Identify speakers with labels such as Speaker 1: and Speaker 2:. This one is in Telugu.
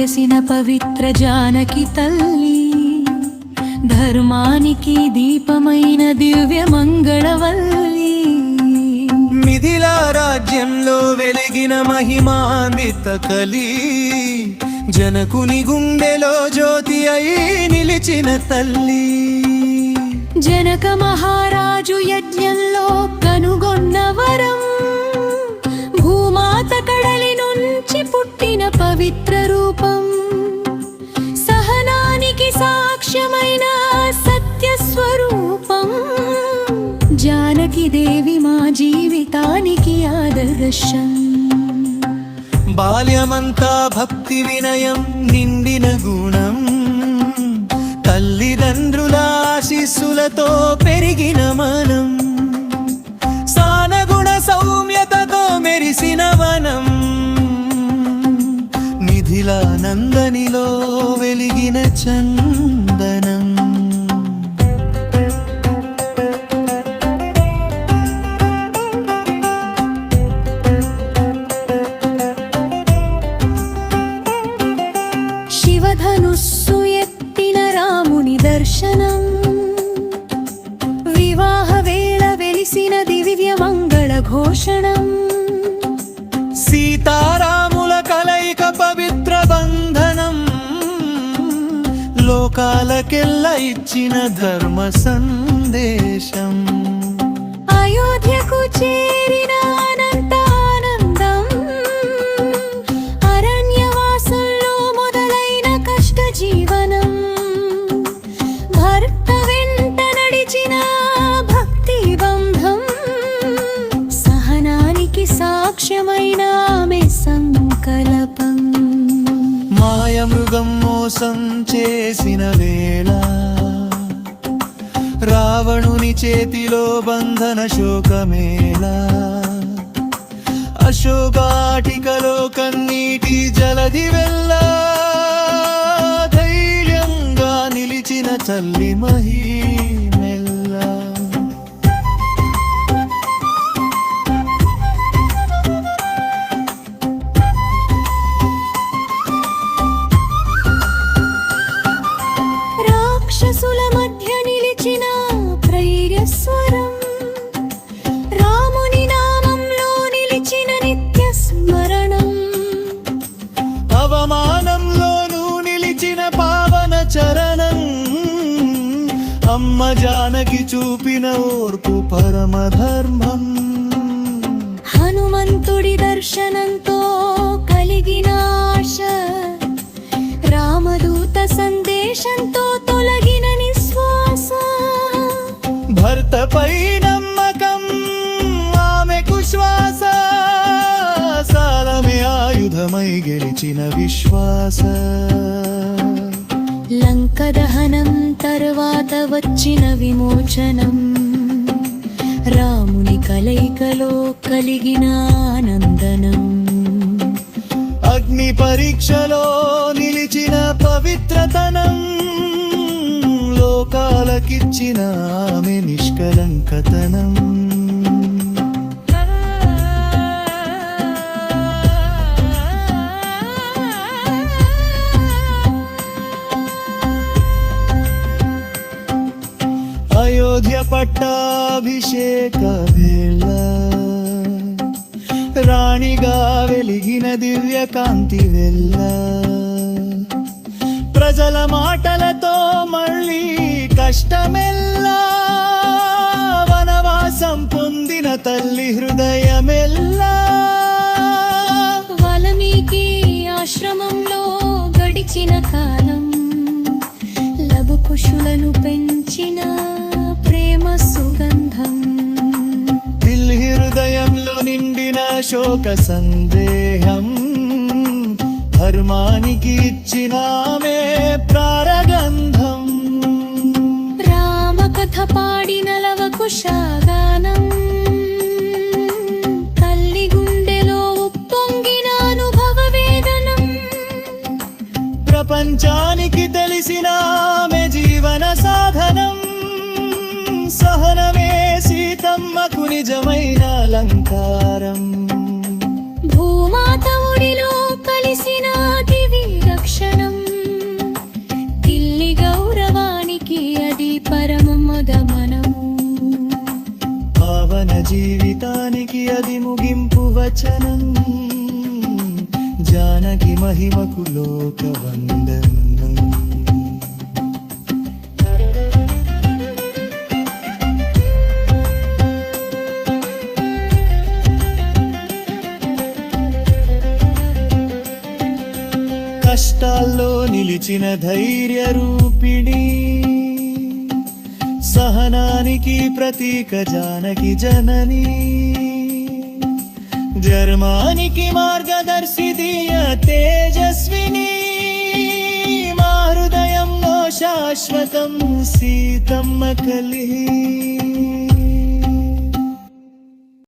Speaker 1: పవిత్ర జానకి తల్లి ధర్మానికి దీపమైన దివ్య మంగళవల్లి.
Speaker 2: మిథిలా రాజ్యంలో వెలిగిన మహిమాన్విత కలి జనకుని గుండెలో జ్యోతి అయి నిలిచిన తల్లి.
Speaker 1: జనక మహారాజు యజ్ఞంలో కనుగొన్న వరం పవిత్ర రూపం. సహనానికి సాక్ష్యమైన సత్య స్వరూపం జానకి దేవి మా జీవితానికి ఆదర్శం.
Speaker 2: బాల్యమంతా భక్తి వినయం నిండిన గుణం. తల్లిదండ్రుల ఆశీస్సులతో పెరిగిన మనం. సానగుణ సౌమ్య నందనిలో వెలిగిన చందనం.
Speaker 1: శివధనుస్సు ఎత్తిన రాముని దర్శనం. వివాహ వేళ వెలిసిన దివ్య మంగళ ఘోషణం.
Speaker 2: కలయిక పవిత్ర బంధనం లోకాలకెల్ల ఇచ్చిన ధర్మ సందేశం.
Speaker 1: అయోధ్యకు చేరిన
Speaker 2: మృగం మోసం చేసిన వేళ రావణుని చేతిలో బంధన శోకమేళ. అశోకాటికలో కన్నీటి జలది వెళ్ళ. ధైర్యంగా నిలిచిన తల్లి మహిమెల్ల అమ్మ జానకి చూపిన ఓర్పు పరమధర్మం.
Speaker 1: హనుమంతుడి దర్శనంతో కలిగిన ఆశ రామదూత సందేశంతో తొలగిన నిశ్వాస.
Speaker 2: భర్తపై నమ్మకం ఆమెకు శ్వాస ఆయుధమై గెలిచిన విశ్వాస.
Speaker 1: లంక దహనం తర్వాత వచ్చిన విమోచనం. రాముని కలయికలో కలిగిన ఆనందనం.
Speaker 2: అగ్ని పరీక్షలో నిలిచిన పవిత్రతనం. లోకాలకిచ్చిన ఆమె నిష్కలంకతనం. అయోధ్య పట్టాభిషేక వేళ రాణిగా వెలిగిన దివ్య కాంతి వెళ్ళ ప్రజల మాటలతో మళ్ళీ కష్టమెల్లా వనవాసం పొందిన తల్లి హృదయమెల్లా
Speaker 1: వాల్మీకి ఆశ్రమంలో గడిచిన కాలం లఘు పశువులను పెంచిన ప్రేమ సుగంధం.
Speaker 2: దిల్ హృదయంలో నిండిన శోక సందేహం. ధర్మానికి ఇచ్చినామే ప్రారగంధం.
Speaker 1: రామ కథ పాడిన లవ కుశాగానం తల్లి గుండెలో ఉప్పొంగిన అనుభవ వేదనం.
Speaker 2: ప్రపంచానికి తెలిసిన నిజమైన అలంకారం.
Speaker 1: భూమాత కలిసిన దివి రక్షణం.
Speaker 2: దిల్లి గౌరవానికి అది పరమ జీవితానికి అది ముగింపు వచనం. జానకి మహిమకు లోక వందనం కష్టాల్లో నిలిచిన ధైర్య రూపిణి. సహనానికి ప్రతీక జానకి జనని. జర్మానికి మార్గదర్శి దియ తేజస్విని. మా హృదయంలో శాశ్వతం సీతమ్మ కలిహి